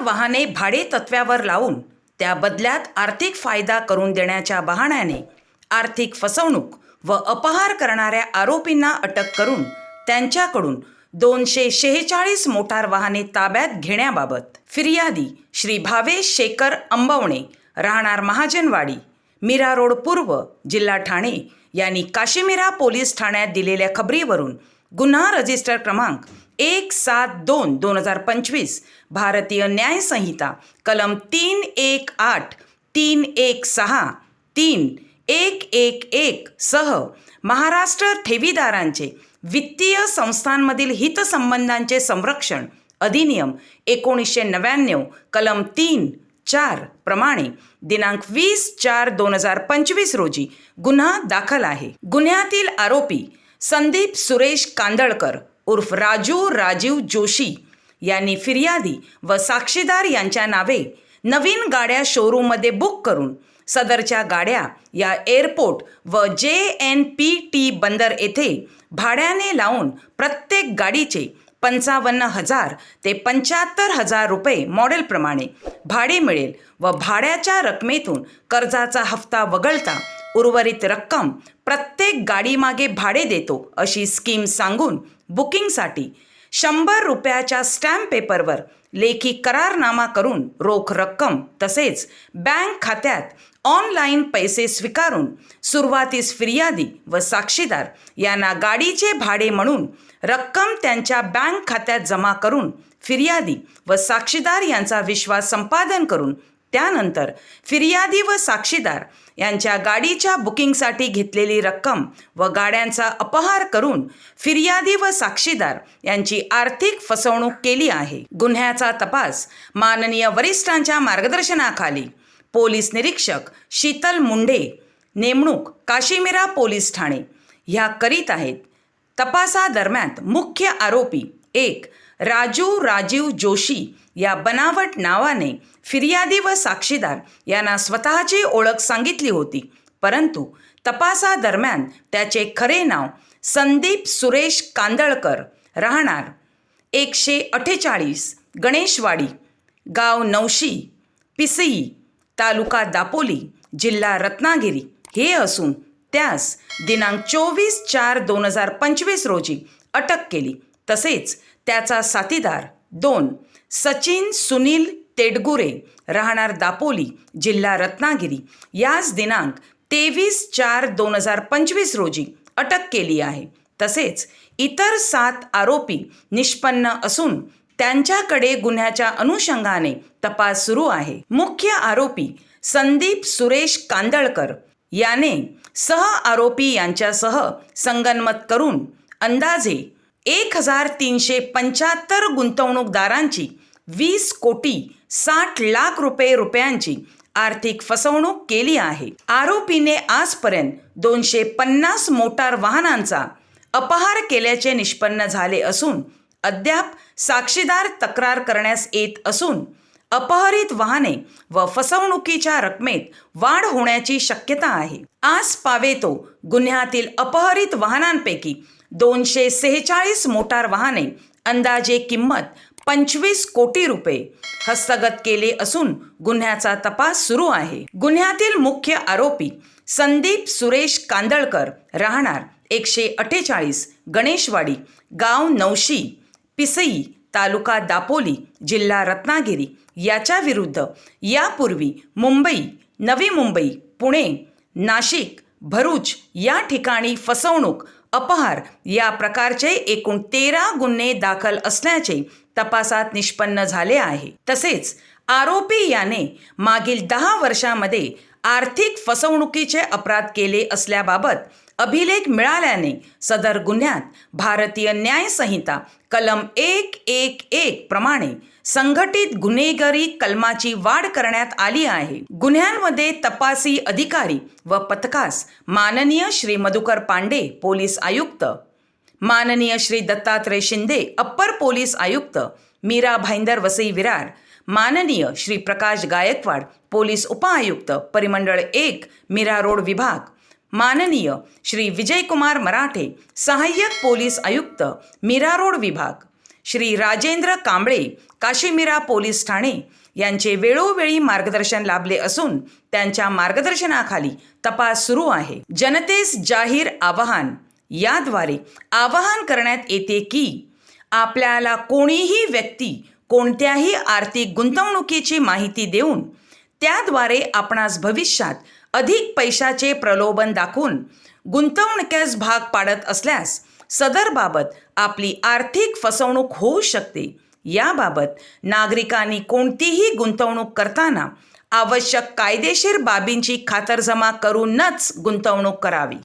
वाहने भाडे तत्त्वावर लावून त्या बदल्यात आर्थिक फायदा करून देण्याच्या बहाण्याने आर्थिक फसवणूक व अपहार करणाऱ्या आरोपींना अटक करून त्यांच्याकडून दोनशे शेहेचाळीस मोटार वाहने ताब्यात घेण्याबाबत फिर्यादी श्री भावेश शेखर अंबवणे राहणार महाजनवाडी मीरा रोड पूर्व जिल्हा ठाणे यांनी काशीमिरा पोलीस ठाण्यात दिलेल्या खबरीवरून गुन्हा रजिस्टर क्रमांक एक सात दोन दोन हजार पंचवीस भारतीय न्याय संहिता कलम तीन एक आठ तीन एक सहा तीन एक एक एक सह महाराष्ट्र ठेवीदारांचे वित्तीय संस्थांमधील हितसंबंधांचे संरक्षण अधिनियम एकोणीसशे नव्याण्णव कलम तीन चार प्रमाणे दिनांक वीस चार दोन हजार पंचवीस रोजी गुन्हा दाखल आहे. गुन्ह्यातील आरोपी संदीप सुरेश कांदळकर उर्फ राजू राजीव जोशी यांनी फिर्यादी व साक्षीदार यांच्या नावे नवीन गाड्या शोरूममध्ये बुक करून सदरच्या गाड्या या एअरपोर्ट व जे एन पी टी बंदर येथे भाड्याने लावून प्रत्येक गाडीचे पंचावन्न हजार ते पंच्याहत्तर हजार रुपये मॉडेलप्रमाणे भाडे मिळेल व भाड्याच्या रकमेतून कर्जाचा हप्ता वगळता उर्वरित रक्कम प्रत्येक गाडीमागे भाडे देतो अशी स्कीम सांगून बुकिंगसाठी शंभर रुपयाच्या स्टॅम्प पेपरवर लेखी करारनामा करून रोख रक्कम तसेच बँक खात्यात ऑनलाईन पैसे स्वीकारून सुरुवातीस फिर्यादी व साक्षीदार यांना गाडीचे भाडे म्हणून रक्कम त्यांच्या बँक खात्यात जमा करून फिर्यादी व साक्षीदार यांचा विश्वास संपादन करून त्यानंतर फिर्यादी व साक्षीदार यांच्या गाडीच्या बुकिंगसाठी घेतलेली रक्कम व गाड्यांचा अपहार करून फिर्यादी व साक्षीदार यांची आर्थिक फसवणूक केली आहे. गुन्ह्याचा तपास माननीय वरिष्ठांच्या मार्गदर्शनाखाली पोलीस निरीक्षक शीतल मुंडे नेमणूक काशीमिरा पोलीस ठाणे ह्या करीत आहेत. तपासादरम्यान मुख्य आरोपी एक राजू राजीव जोशी या बनावट नावाने फिर्यादी व साक्षीदार यांना स्वतःची ओळख सांगितली होती. परंतु तपासादरम्यान त्याचे खरे नाव संदीप सुरेश कांदळकर राहणार एकशे अठ्ठेचाळीस गणेशवाडी गाव नवशी पिसई तालुका दापोली जिल्हा रत्नागिरी. हे असून त्यास दिनांक चोवीस चार दोन हजार पंचवीस रोजी अटक केली. तसेच त्याचा साथीदार दोन सचिन सुनील तेडगुरे राहणार दापोली जिल्हा रत्नागिरी. याच दिनांक तेवीस चार दोन हजार पंचवीस रोजी अटक केली आहे. तसेच इतर सात आरोपी निष्पन्न असून त्यांच्याकडे गुन्ह्याच्या अनुषंगाने तपास सुरू आहे. मुख्य आरोपी संदीप सुरेश कांदळकर याने सह आरोपी यांच्यासह संगनमत करून अंदाजे एक हजार तीनशे पंच्याहत्तर गुंतवणूकदारांची वीस कोटी साठ लाख रुपये रुपयांची आर्थिक फसवणूक केली आहे. आरोपीने आजपर्यंत दोनशे पन्नास मोटार वाहनांचा अपहार केल्याचे निष्पन्न झाले असून अद्याप साक्षीदार तक्रार करण्यास येत असून अपहरित वाहने व फसवणुकीच्या रकमेत वाढ होण्याची शक्यता आहे. आज पावेतो गुन्ह्यातील अपहरित वाहनांपैकी दोनशे सेहेचाळीस मोटार वाहने अंदाजे किंमत पंचवीस कोटी रुपये हस्तगत केले असून गुन्ह्याचा तपास सुरू आहे. गुन्ह्यातील मुख्य आरोपी संदीप सुरेश कांदळकर राहणार एकशे अठ्ठेचाळीस गणेशवाडी गाव नवशी पिसई तालुका दापोली जिल्हा रत्नागिरी. याच्या विरुद्ध यापूर्वी मुंबई नवी मुंबई पुणे नाशिक भरूच या ठिकाणी फसवणूक अपहार या प्रकारचे एकूण तेरा गुन्हे दाखल असल्याचे तपासात निष्पन्न झाले आहे. तसेच आरोपी याने मागील दहा वर्षामध्ये आर्थिक फसवणुकीचे अपराध केले असल्याबाबत अभिलेख मिळाल्याने सदर गुन्ह्यात भारतीय न्यायसंहिता कलम एक एक एक प्रमाणे संघटित गुन्हेगारी कलमाची वाढ करण्यात आली आहे. गुन्ह्यांमध्ये तपासी अधिकारी व पथकास माननीय श्री मधुकर पांडे पोलीस आयुक्त माननीय श्री दत्तात्रय शिंदे अप्पर पोलीस आयुक्त मीरा भाईंदर वसई विरार माननीय श्री प्रकाश गायकवाड पोलीस उपआयुक्त परिमंडळ एक मीरा रोड विभाग माननीय श्री विजयकुमार मराठे सहाय्यक पोलीस आयुक्त मीरा रोड विभाग. श्री राजेंद्र कांबळे काशीमिरा पोलीस ठाणे यांचे वेळोवेळी मार्गदर्शन लाभले असून त्यांच्या मार्गदर्शनाखाली तपास सुरू आहे. जनतेस जाहीर आवाहन. याद्वारे आवाहन करण्यात येते की आपल्याला कोणीही व्यक्ती कोणत्याही आर्थिक गुंतवणुकीची माहिती देऊन त्याद्वारे आपणास भविष्यात अधिक पैशाचे प्रलोभन दाखवून गुंतवणुकीस भाग पाडत असल्यास सदरबाबत आपली आर्थिक फसवणूक होऊ शकते. याबाबत नागरिकांनी कोणतीही गुंतवणूक करताना आवश्यक कायदेशीर बाबींची खातरजमा करूनच गुंतवणूक करावी.